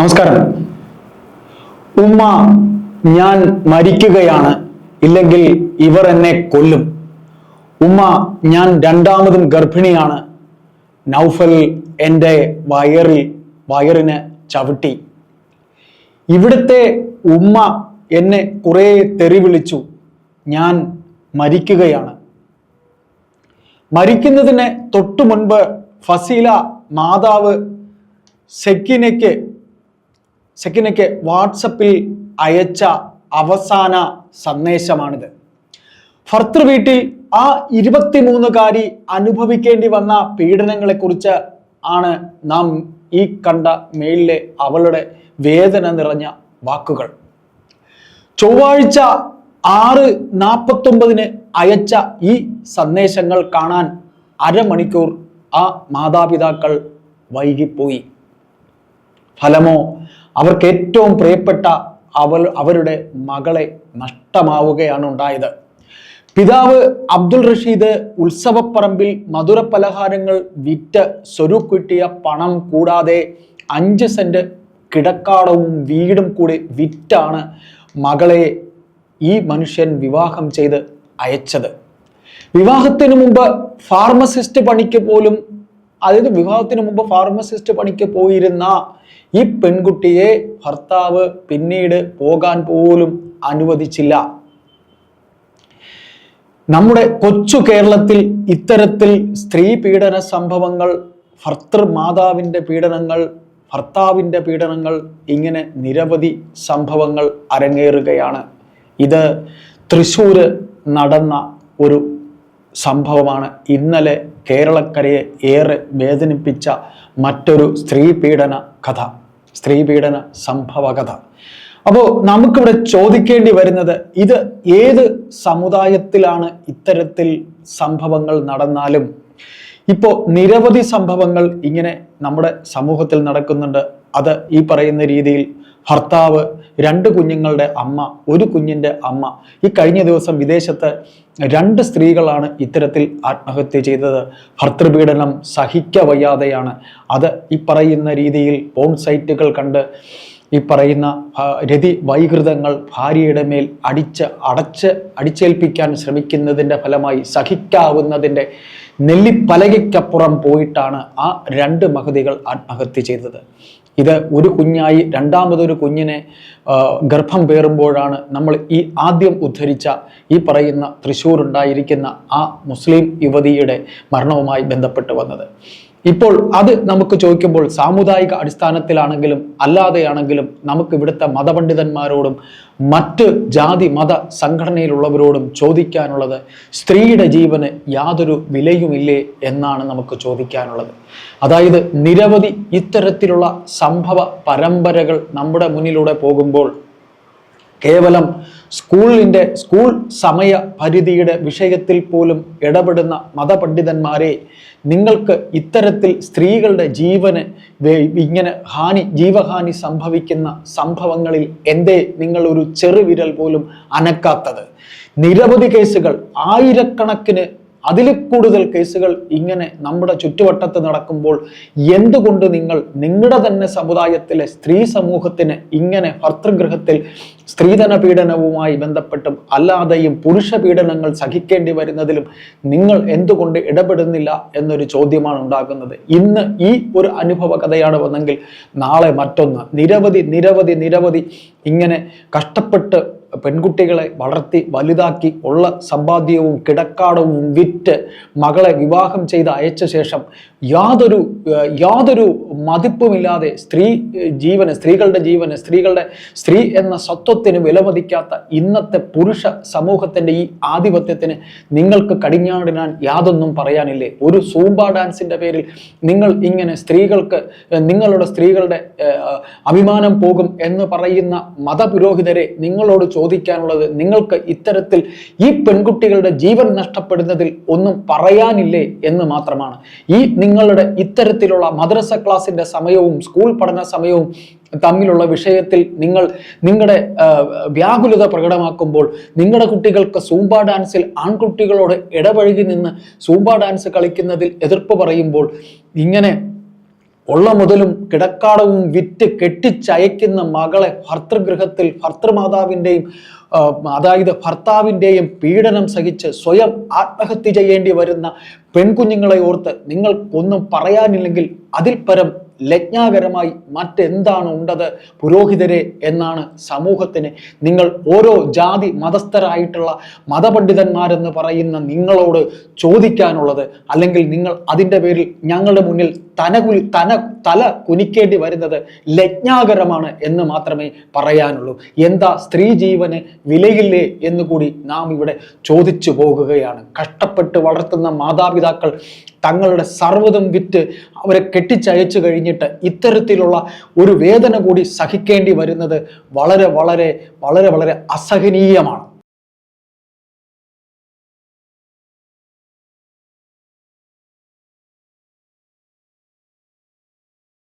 നമസ്കാരം. ഉമ്മ ഞാൻ മരിക്കുകയാണ്. ഇല്ലെങ്കിൽ ഇവർ എന്നെ കൊല്ലും. ഉമ്മ ഞാൻ രണ്ടാമതും ഗർഭിണിയാണ്. നൗഫൽ എന്റെ വയറിൽ വയറിന് ചവിട്ടി. ഇവിടുത്തെ ഉമ്മ എന്നെ കുറേ തെറി വിളിച്ചു ഞാൻ മരിക്കുകയാണ്. മരിക്കുന്നതിന് തൊട്ടു മുൻപ് ഫസീല മാതാവ് സെക്കിനയ്ക്ക് സെക്കിനയ്ക്ക് വാട്സപ്പിൽ അയച്ച അവസാന സന്ദേശമാണിത്. ഭർത്തൃ വീട്ടിൽ ആ ഇരുപത്തിമൂന്നുകാരി അനുഭവിക്കേണ്ടി വന്ന പീഡനങ്ങളെക്കുറിച്ച് ആണ് നാം ഈ കണ്ട മെയിലിലെ അവളുടെ വേദന നിറഞ്ഞ വാക്കുകൾ. ചൊവ്വാഴ്ച ആറ് നാൽപ്പത്തൊമ്പതിന് അയച്ച ഈ സന്ദേശങ്ങൾ കാണാൻ അരമണിക്കൂർ ആ മാതാപിതാക്കൾ വൈകിപ്പോയി. ഫലമോ അവർക്ക് ഏറ്റവും പ്രിയപ്പെട്ട അവൾ അവരുടെ മകളെ നഷ്ടമാവുകയാണ് ഉണ്ടായത്. പിതാവ് അബ്ദുൾ റഷീദ് ഉത്സവപ്പറമ്പിൽ മധുര പലഹാരങ്ങൾ വിറ്റ് സ്വരൂപ് കിട്ടിയ പണം കൂടാതെ അഞ്ച് സെന്റ് കിടക്കാടവും വീടും കൂടി വിറ്റാണ് മകളെ ഈ മനുഷ്യൻ വിവാഹം ചെയ്ത് അയച്ചത്. വിവാഹത്തിന് മുമ്പ് ഫാർമസിസ്റ്റ് പണിക്ക് പോലും അതായത് വിവാഹത്തിന് മുമ്പ് ഫാർമസിസ്റ്റ് പണിക്ക് പോയിരുന്ന ഈ പെൺകുട്ടിയെ ഭർത്താവ് പിന്നീട് പോകാൻ പോലും അനുവദിച്ചില്ല. നമ്മുടെ കൊച്ചു കേരളത്തിൽ ഇത്തരത്തിൽ സ്ത്രീ പീഡന സംഭവങ്ങൾ ഭർത്തൃ മാതാവിന്റെ പീഡനങ്ങൾ ഭർത്താവിന്റെ പീഡനങ്ങൾ ഇങ്ങനെ നിരവധി സംഭവങ്ങൾ അരങ്ങേറുകയാണ്. ഇത് തൃശ്ശൂര് നടന്ന ഒരു സംഭവമാണ്. ഇന്നലെ കേരളക്കരയെ ഏറെ വേദനിപ്പിച്ച മറ്റൊരു സ്ത്രീ പീഡന കഥ സ്ത്രീ പീഡന സംഭവ കഥ അപ്പോൾ നമുക്കിവിടെ ചോദിക്കേണ്ടി വരുന്നത് ഇത് ഏത് സമുദായത്തിലാണ് ഇത്തരത്തിൽ സംഭവങ്ങൾ നടന്നാലും? ഇപ്പോൾ നിരവധി സംഭവങ്ങൾ ഇങ്ങനെ നമ്മുടെ സമൂഹത്തിൽ നടക്കുന്നുണ്ട്. അത് ഈ പറയുന്ന രീതിയിൽ ഭർത്താവ് രണ്ട് കുഞ്ഞുങ്ങളുടെ അമ്മ ഒരു കുഞ്ഞിന്റെ അമ്മ. ഈ കഴിഞ്ഞ ദിവസം വിദേശത്ത് രണ്ട് സ്ത്രീകളാണ് ഇത്തരത്തിൽ ആത്മഹത്യ ചെയ്തത്. ഭർത്തൃപീഡനം സഹിക്കവയ്യാതെയാണ്. അത് ഈ പറയുന്ന രീതിയിൽ പോൺ സൈറ്റുകൾ കണ്ട് ഈ പറയുന്ന രതി വൈകൃതങ്ങൾ ഭാര്യയുടെ മേൽ അടിച്ച് അടച്ച് അടിച്ചേൽപ്പിക്കാൻ ശ്രമിക്കുന്നതിന്റെ ഫലമായി സഹിക്കാവുന്നതിന്റെ നെല്ലിപ്പലകയ്ക്കപ്പുറം പോയിട്ടാണ് ആ രണ്ട് മഹതികൾ ആത്മഹത്യ ചെയ്തത്. ഇത് ഒരു കുഞ്ഞായി രണ്ടാമതൊരു കുഞ്ഞിനെ ഗർഭം പേറുമ്പോഴാണ് നമ്മൾ ഈ ആദ്യം ഉദ്ധരിച്ച ഈ പറയുന്ന തൃശ്ശൂർ ഉണ്ടായിരിക്കുന്ന ആ മുസ്ലിം യുവതിയുടെ മരണവുമായി ബന്ധപ്പെട്ട് വന്നത്. ഇപ്പോൾ അത് നമുക്ക് ചോദിക്കുമ്പോൾ സാമുദായിക അടിസ്ഥാനത്തിലാണെങ്കിലും അല്ലാതെയാണെങ്കിലും നമുക്ക് ഇവിടുത്തെ മതപണ്ഡിതന്മാരോടും മറ്റ് ജാതി മത സംഘടനയിലുള്ളവരോടും ചോദിക്കാനുള്ളത് സ്ത്രീയുടെ ജീവന് യാതൊരു വിലയുമില്ലേ എന്നാണ് നമുക്ക് ചോദിക്കാനുള്ളത്. അതായത് നിരവധി ഇത്തരത്തിലുള്ള സംഭവ പരമ്പരകൾ നമ്മുടെ മുന്നിലൂടെ പോകുമ്പോൾ കേവലം സ്കൂളിന്റെ സ്കൂൾ സമയ പരിധിയുടെ വിഷയത്തിൽ പോലും ഇടപെടുന്ന മതപണ്ഡിതന്മാരെ നിങ്ങൾക്ക് ഇത്തരത്തിൽ സ്ത്രീകളുടെ ജീവന് ഇങ്ങനെ ഹാനി ജീവഹാനി സംഭവിക്കുന്ന സംഭവങ്ങളിൽ എന്തേ നിങ്ങൾ ഒരു ചെറുവിരൽ പോലും അനക്കാത്തത്? നിരവധി കേസുകൾ ആയിരക്കണക്കിന് അതിൽ കൂടുതൽ കേസുകൾ ഇങ്ങനെ നമ്മുടെ ചുറ്റുവട്ടത്ത് നടക്കുമ്പോൾ എന്തുകൊണ്ട് നിങ്ങൾ നിങ്ങളുടെ തന്നെ സമുദായത്തിലെ സ്ത്രീ സമൂഹത്തിന് ഇങ്ങനെ ഭർത്തൃഗൃഹത്തിൽ സ്ത്രീധന പീഡനവുമായി ബന്ധപ്പെട്ടും അല്ലാതെയും പുരുഷ പീഡനങ്ങൾ സഹിക്കേണ്ടി വരുന്നതിലും നിങ്ങൾ എന്തുകൊണ്ട് ഇടപെടുന്നില്ല എന്നൊരു ചോദ്യമാണ് ഉണ്ടാകുന്നത്. ഇന്ന് ഈ ഒരു അനുഭവ കഥയാണ് വന്നെങ്കിൽ നാളെ മറ്റൊന്ന്. നിരവധി നിരവധി നിരവധി ഇങ്ങനെ കഷ്ടപ്പെട്ട് പെൺകുട്ടികളെ വളർത്തി വലുതാക്കി ഉള്ള സമ്പാദ്യവും കിടക്കാടവും വിറ്റ് മകളെ വിവാഹം ചെയ്ത് അയച്ച ശേഷം യാതൊരു യാതൊരു മതിപ്പുമില്ലാതെ സ്ത്രീ ജീവന് സ്ത്രീകളുടെ ജീവന് സ്ത്രീകളുടെ സ്ത്രീ എന്ന സത്വത്തിന് വിലമതിക്കാത്ത ഇന്നത്തെ പുരുഷ സമൂഹത്തിന്റെ ഈ ആധിപത്യത്തിന് നിങ്ങൾക്ക് കടിഞ്ഞാടിനാൻ യാതൊന്നും പറയാനില്ലേ? ഒരു സൂംബ ഡാൻസിന്റെ പേരിൽ നിങ്ങൾ ഇങ്ങനെ സ്ത്രീകൾക്ക് നിങ്ങളുടെ സ്ത്രീകളുടെ അഭിമാനം പോകും എന്ന് പറയുന്ന മതപുരോഹിതരെ നിങ്ങളോട് ചോദിക്കാനുള്ളത് നിങ്ങൾക്ക് ഇത്തരത്തിൽ ഈ പെൺകുട്ടികളുടെ ജീവൻ നഷ്ടപ്പെടുന്നതിൽ ഒന്നും പറയാനില്ലേ എന്ന് മാത്രമാണ്. ഈ നിങ്ങളുടെ ഇത്തരത്തിലുള്ള മദ്രസ ക്ലാസിന്റെ സമയവും സ്കൂൾ പഠന സമയവും തമ്മിലുള്ള വിഷയത്തിൽ നിങ്ങൾ നിങ്ങളുടെ വ്യാകുലത പ്രകടമാക്കുമ്പോൾ നിങ്ങളുടെ കുട്ടികൾക്ക് സൂമ്പ ഡാൻസിൽ ആൺകുട്ടികളോട് ഇടപഴകി നിന്ന് സൂമ്പ ഡാൻസ് കളിക്കുന്നതിൽ എതിർപ്പ് പറയുമ്പോൾ ഇങ്ങനെ ഉള്ള മുതലും കിടക്കാടവും വിറ്റ് കെട്ടിച്ചയക്കുന്ന മകളെ ഭർത്തൃഗൃഹത്തിൽ ഭർത്തൃമാതാവിന്റെയും അതായത് ഭർത്താവിന്റെയും പീഡനം സഹിച്ച് സ്വയം ആത്മഹത്യ ചെയ്യേണ്ടി വരുന്ന പെൺകുഞ്ഞുങ്ങളെ ഓർത്ത് നിങ്ങൾക്കൊന്നും പറയാനില്ലെങ്കിൽ അതിൽ പരം ലജ്ഞാകരമായി മറ്റെന്താണ് ഉണ്ടത്? പുരോഹിതരെ എന്നാണ് സമൂഹത്തിന് നിങ്ങൾ ഓരോ ജാതി മതസ്ഥരായിട്ടുള്ള മതപണ്ഡിതന്മാരെന്ന് പറയുന്ന നിങ്ങളോട് ചോദിക്കാനുള്ളത്. അല്ലെങ്കിൽ നിങ്ങൾ അതിന്റെ പേരിൽ ഞങ്ങളുടെ മുന്നിൽ തനകുലി തന തല കുനിക്കേണ്ടി വരുന്നത് ലജ്ഞാകരമാണ് എന്ന് മാത്രമേ പറയാനുള്ളൂ. എന്താ സ്ത്രീ ജീവന് വിലയില്ലേ എന്ന് കൂടി നാം ഇവിടെ ചോദിച്ചു പോകുകയാണ്. കഷ്ടപ്പെട്ട് വളർത്തുന്ന മാതാപിതാക്കൾ തങ്ങളുടെ സർവതും വിറ്റ് അവരെ കെട്ടിച്ചയച്ചു കഴിഞ്ഞിട്ട് ഇത്തരത്തിലുള്ള ഒരു വേദന കൂടി സഹിക്കേണ്ടി വരുന്നത് വളരെ വളരെ വളരെ വളരെ അസഹനീയമാണ്.